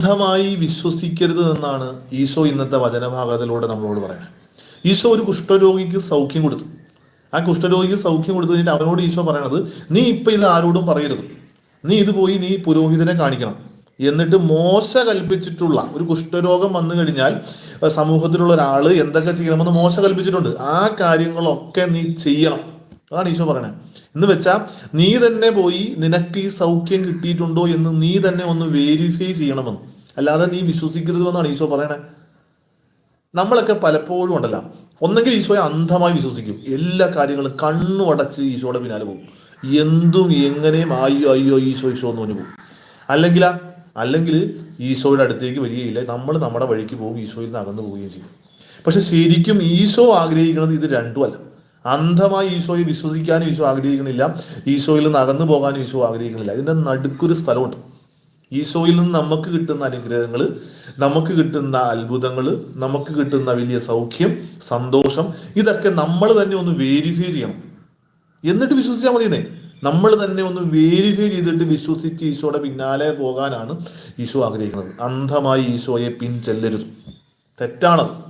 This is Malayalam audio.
അന്ധമായി വിശ്വസിക്കരുത് എന്നാണ് ഈശോ ഇന്നത്തെ വചനഭാഗത്തിലൂടെ നമ്മളോട് പറയുന്നത്. ഈശോ ഒരു കുഷ്ഠരോഗിക്ക് സൗഖ്യം കൊടുത്തു. ആ കുഷ്ഠരോഗിക്ക് സൗഖ്യം കൊടുത്തു കഴിഞ്ഞിട്ട് അവനോട് ഈശോ പറയണത് നീ ഇപ്പൊ ഇത് ആരോടും പറയരുത്. നീ ഇത് പോയി നീ പുരോഹിതനെ കാണിക്കണം. എന്നിട്ട് മോശ കൽപ്പിച്ചിട്ടുള്ള ഒരു കുഷ്ഠരോഗം വന്നു കഴിഞ്ഞാൽ സമൂഹത്തിലുള്ള ഒരാൾ എന്തൊക്കെ ചെയ്യണമെന്ന് മോശ കൽപ്പിച്ചിട്ടുണ്ട്. ആ കാര്യങ്ങളൊക്കെ നീ ചെയ്യണം. അതാണ് ഈശോ പറയണേ. എന്ന് വെച്ചാൽ നീ തന്നെ പോയി നിനക്ക് ഈ സൗഖ്യം കിട്ടിയിട്ടുണ്ടോ എന്ന് നീ തന്നെ ഒന്ന് വേരിഫൈ ചെയ്യണമെന്ന്. അല്ലാതെ നീ വിശ്വസിക്കരുതെന്നാണ് ഈശോ പറയണേ. നമ്മളൊക്കെ പലപ്പോഴും ഉണ്ടല്ല. ഒന്നെങ്കിൽ ഈശോയെ അന്ധമായി വിശ്വസിക്കും. എല്ലാ കാര്യങ്ങളും കണ്ണു അടച്ച് ഈശോയുടെ പിന്നാലെ പോകും. എന്തും എങ്ങനെയും അയ്യോ അയ്യോ ഈശോ ഈശോ എന്ന് പറഞ്ഞു പോകും. അല്ലെങ്കിൽ അല്ലെങ്കിൽ ഈശോയുടെ അടുത്തേക്ക് വരികയില്ല. നമ്മൾ നമ്മുടെ വഴിക്ക് പോകും ഈശോയിൽ നിന്ന് അകന്നു പോവുകയും ചെയ്യും. പക്ഷെ ശരിക്കും ഈശോ ആഗ്രഹിക്കുന്നത് ഇത് രണ്ടും അല്ല അന്ധമായി ഈശോയെ വിശ്വസിക്കാനും ഈശോ ആഗ്രഹിക്കണില്ല. ഈശോയിൽ നിന്ന് അകന്നു പോകാനും ഈശോ ആഗ്രഹിക്കുന്നില്ല ഇതിന്റെ നടുക്കൊരു സ്ഥലമുണ്ട്. ഈശോയിൽ നിന്ന് നമുക്ക് കിട്ടുന്ന അനുഗ്രഹങ്ങൾ നമുക്ക് കിട്ടുന്ന അത്ഭുതങ്ങൾ നമുക്ക് കിട്ടുന്ന വലിയ സൗഖ്യം സന്തോഷം ഇതൊക്കെ നമ്മൾ തന്നെ ഒന്ന് വേരിഫൈ ചെയ്യണം. എന്നിട്ട് വിശ്വസിച്ചാൽ മതിയെന്നേ. നമ്മൾ തന്നെ ഒന്ന് വേരിഫൈ ചെയ്തിട്ട് വിശ്വസിച്ച് ഈശോയുടെ പിന്നാലെ പോകാനാണ് ഈശോ ആഗ്രഹിക്കുന്നത് അന്ധമായി ഈശോയെ പിൻചെല്ലരുത്. തെറ്റാണത്.